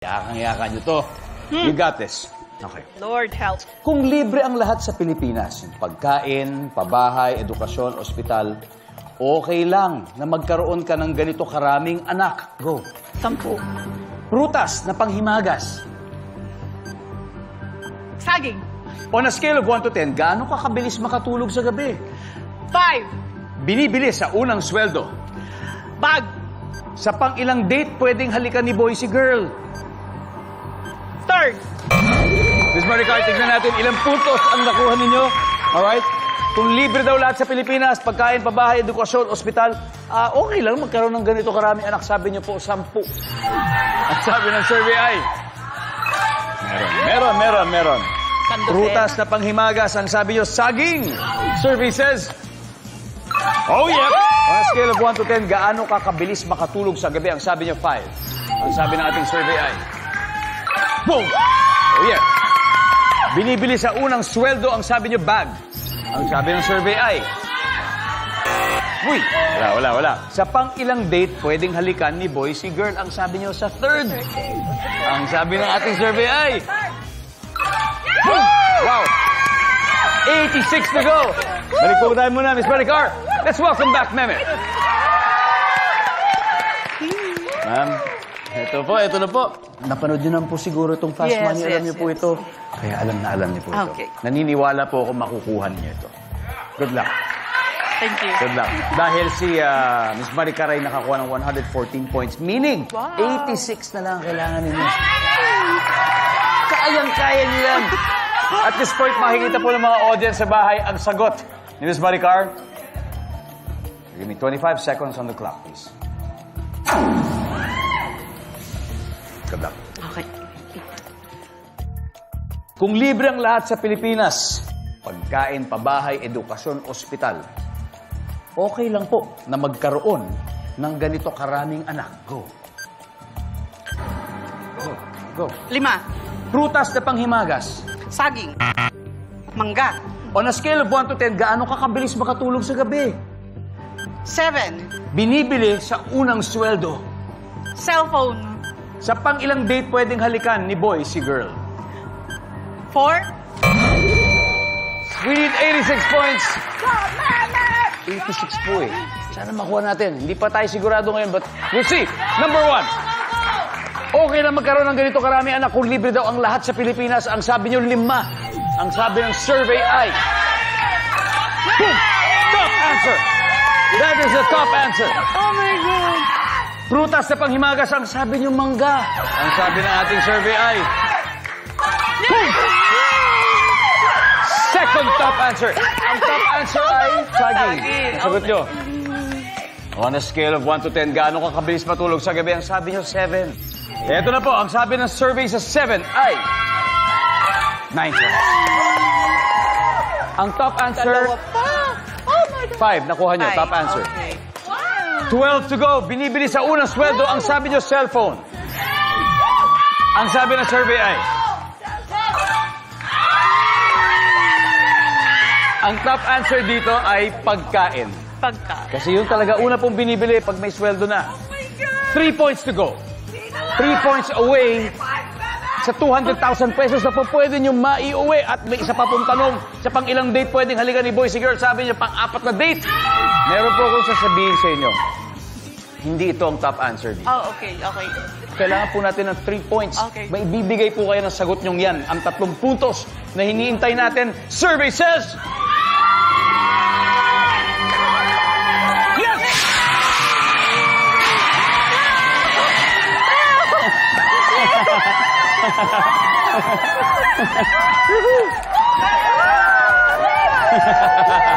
Yakang-yaka nyo to. You got this. Okay. Lord help. Kung libre ang lahat sa Pilipinas, yung pagkain, pabahay, edukasyon, ospital, okay lang na magkaroon ka ng ganito karaming anak. Go. Sampu. Prutas na panghimagas. Saging. On a scale of 1 to 10, gaano ka kabilis makatulog sa gabi? Five. Binibili sa unang sweldo. Bag. Sa pang ilang date, pwedeng halikan ni boy si girl. Third. Miss Maricar, tignan natin ilang puntos ang nakuha ninyo. Alright? Kung libre daw lahat sa Pilipinas, pagkain, pabahay, edukasyon, ospital, ah, okay lang magkaroon ng ganito karaming anak. Sabi niyo po, sampu. At sabi ng survey ay, meron, meron, meron, meron. Prutas na panghimagas, ang sabi niyo, saging. Survey says, oh yeah. On a scale of 1 to 10, gaano ka kabilis makatulog sa gabi? Ang sabi niyo, 5. Ang sabi ng ating survey ay, boom! Oh yeah. Binibili sa unang sweldo, ang sabi niyo, bag. Ang sabi ng survey ay, Uy! Wala, wala, wala. Sa pang ilang date, pwedeng halikan ni boy si girl. Ang sabi niyo sa third. Ang sabi ng ating survey ay, Boom! Wow! 86 to go. Balik po tayo muna, Miss Maricar. Let's welcome back, Meme. Ma'am, ito po, ito na po. Napanood niyo naman po siguro itong Fast Yes, Money. Alam yes, niyo po yes. ito. Kaya alam na alam niyo po ito. Okay. Naniniwala po ako makukuha niyo ito. Good luck. Thank you. Good luck. Dahil si ah, Miss Maricar ay nakakuha ng 114 points. Meaning, Wow. 86 na lang ang kailangan ninyo. Kayang-kaya niyo yan. At this point, makikita po ng mga audience sa bahay ang sagot ni Miss Maricar. Give me 25 seconds on the clock, please. Luck. Okay. Kung libre ang lahat sa Pilipinas, pagkain, pabahay, edukasyon, ospital, okay lang po na magkaroon ng ganito karaming anak. Go. Go. Go. Lima. Prutas na panghimagas. Saging. Mangga. On a scale of 1 to 10, gaano ka kabilis makatulog sa gabi? Seven. Binibili sa unang sweldo. Cellphone. Sa pang ilang date pwedeng halikan ni boy si girl. Four. We need 86 points. 86 po eh. Sana makuha natin. Hindi pa tayo sigurado ngayon, but we'll see. Number one. Okay na magkaroon ng ganito karami anak kung libre daw ang lahat sa Pilipinas. Ang sabi niyo, lima. Ang sabi ng survey ay... Boom! Top answer! That is the top answer. Oh my God. Prutas na panghimagas, ang sabi niyo, mangga. Ang sabi ng ating survey ay... Second top answer. Ang top answer ay saging. Ang Sagot nyo. On a scale of 1 to 10, gaano ka kabilis matulog sa gabi? Ang sabi nyo, 7. Ito na po, ang sabi ng survey sa 7 ay... 9 points. Ang top answer, Oh my God. 5. Nakuha Five. top answer. Okay. 12 to go. Binibili sa unang sweldo. Ang sabi nyo, cellphone. Ang sabi ng survey ay... Ang top answer dito ay pagkain. Pagka. Kasi yun talaga una pong binibili pag may sweldo na. Three points to go. Three points away sa 200,000 pesos na po pwede nyo maiuwi. At may isa pa pong tanong, sa pang ilang date pwedeng halikan ni boy si girl? Sabi niya, pang apat na date. Meron po akong sasabihin sa inyo. Hindi ito ang top answer dito. Oh, okay. Okay. Kailangan po natin ng 3 points. Okay. May bibigay po kayo ng sagot nyong yan. Ang tatlong puntos na hiniintay natin. Survey says... Woohoo!